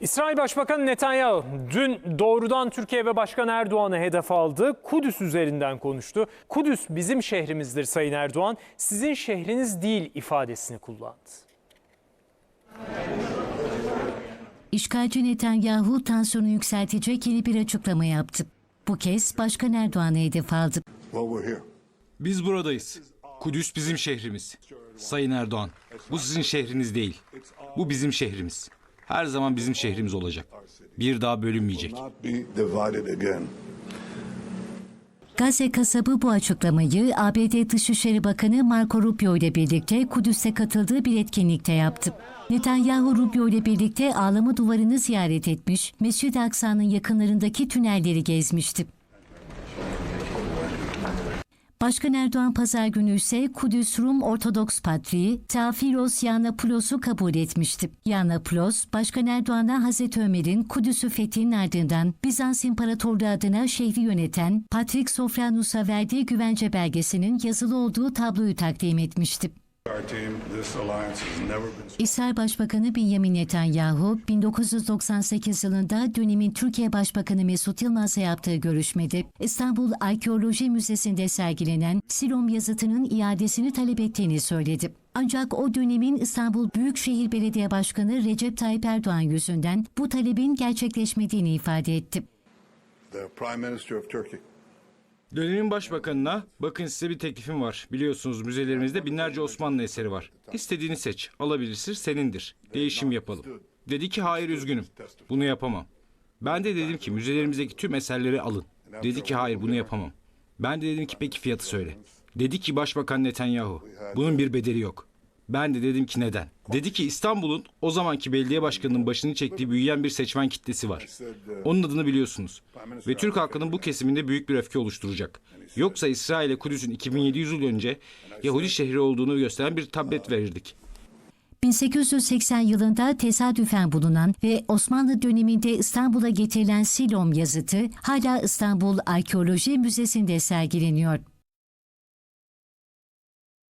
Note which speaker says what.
Speaker 1: İsrail Başbakanı Netanyahu dün doğrudan Türkiye ve Başkan Erdoğan'ı hedef aldı. Kudüs üzerinden konuştu. Kudüs bizim şehrimizdir Sayın Erdoğan, sizin şehriniz değil ifadesini kullandı.
Speaker 2: İşgalci Netanyahu tansiyonu yükseltecek yeni bir açıklama yaptı. Bu kez Başkan Erdoğan'ı hedef aldı.
Speaker 3: Biz buradayız. Kudüs bizim şehrimiz. Sayın Erdoğan, bu sizin şehriniz değil. Bu bizim şehrimiz. Her zaman bizim şehrimiz olacak. Bir daha bölünmeyecek.
Speaker 2: Gazze kasabı bu açıklamayı ABD Dışişleri Bakanı Marco Rubio ile birlikte Kudüs'te katıldığı bir etkinlikte yaptı. Netanyahu Rubio ile birlikte ağlama duvarını ziyaret etmiş, Mescid-i Aksa'nın yakınlarındaki tünelleri gezmişti. Başkan Erdoğan pazar günü ise Kudüs Rum Ortodoks Patriği Teofilos Yiannapoulos'u kabul etmişti. Yiannopoulos, Başkan Erdoğan'a Hazreti Ömer'in Kudüs'ü fethinin ardından Bizans İmparatorluğu adına şehri yöneten Patrik Sofranus'a verdiği güvence belgesinin yazılı olduğu tabloyu takdim etmişti. İsrail Başbakanı Benjamin Netanyahu, 1998 yılında dönemin Türkiye Başbakanı Mesut Yılmaz'la yaptığı görüşmede İstanbul Arkeoloji Müzesi'nde sergilenen Silom yazıtının iadesini talep ettiğini söyledi. Ancak o dönemin İstanbul Büyükşehir Belediye Başkanı Recep Tayyip Erdoğan yüzünden bu talebin gerçekleşmediğini ifade etti.
Speaker 4: the Prime Minister of Turkey.
Speaker 3: Dönemin başbakanına, bakın size bir teklifim var. Biliyorsunuz müzelerimizde binlerce Osmanlı eseri var. İstediğini seç, alabilirsin, senindir. Değişim yapalım. Dedi ki hayır üzgünüm, bunu yapamam. Ben de dedim ki müzelerimizdeki tüm eserleri alın. Dedi ki hayır bunu yapamam. Ben de dedim ki peki fiyatı söyle. Dedi ki Başbakan Netanyahu, bunun bir bedeli yok. Ben de dedim ki neden? Dedi ki İstanbul'un o zamanki belediye başkanının başını çektiği büyüyen bir seçmen kitlesi var. Onun adını biliyorsunuz. Ve Türk halkının bu kesiminde büyük bir öfke oluşturacak. Yoksa İsrail'e Kudüs'ün 2700 yıl önce Yahudi şehri olduğunu gösteren bir tablet verirdik.
Speaker 2: 1880 yılında tesadüfen bulunan ve Osmanlı döneminde İstanbul'a getirilen Silom yazıtı hala İstanbul Arkeoloji Müzesi'nde sergileniyor.